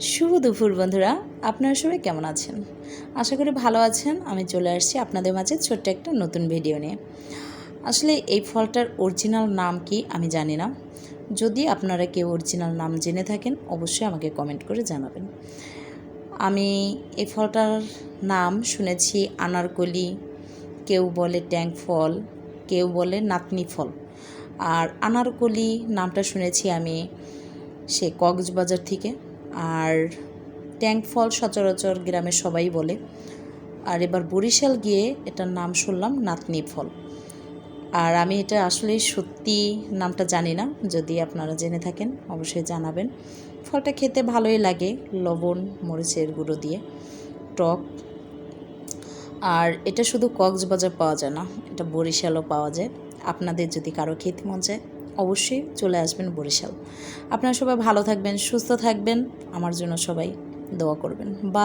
শুভ দুপুর বন্ধুরা। আপনারা সবাই কেমন আছেন? আশা করি ভালো আছেন। আমি চলে আসছি আপনাদের মাঝে ছোট্ট একটা নতুন ভিডিও নিয়ে। আসলে এই ফলটার অরিজিনাল নাম কি আমি জানি না। যদি আপনারা কেউ অরিজিনাল নাম জেনে থাকেন, অবশ্যই আমাকে কমেন্ট করে জানাবেন। আমি এই ফলটার নাম শুনেছি, আনারকলি, কেউ বলে ট্যাঙ্ক ফল, কেউ বলে নাতনি ফল। আর আনারকলি নামটা শুনেছি আমি সে কক্সবাজার থেকে। আর ট্যাঙ্ক ফল সচরাচর গ্রামের সবাই বলে। আর এবার বরিশাল গিয়ে এটার নাম শুনলাম, নাতনি ফল। আর আমি এটা আসলে সত্যি নামটা জানি না, যদি আপনারা জেনে থাকেন অবশ্যই জানাবেন। ফলটা খেতে ভালোই লাগে, লবণ, মরিচের গুঁড়ো দিয়ে, টক। আর এটা শুধু কক্সবাজার পাওয়া যায় না, এটা বরিশালও পাওয়া যায়। আপনাদের যদি কারও খেতে মন চায়। অবশ্যই চলে আসবেন বরিশাল। আপনারা সবাই ভালো থাকবেন, সুস্থ থাকবেন। আমার জন্য সবাই দোয়া করবেন। বা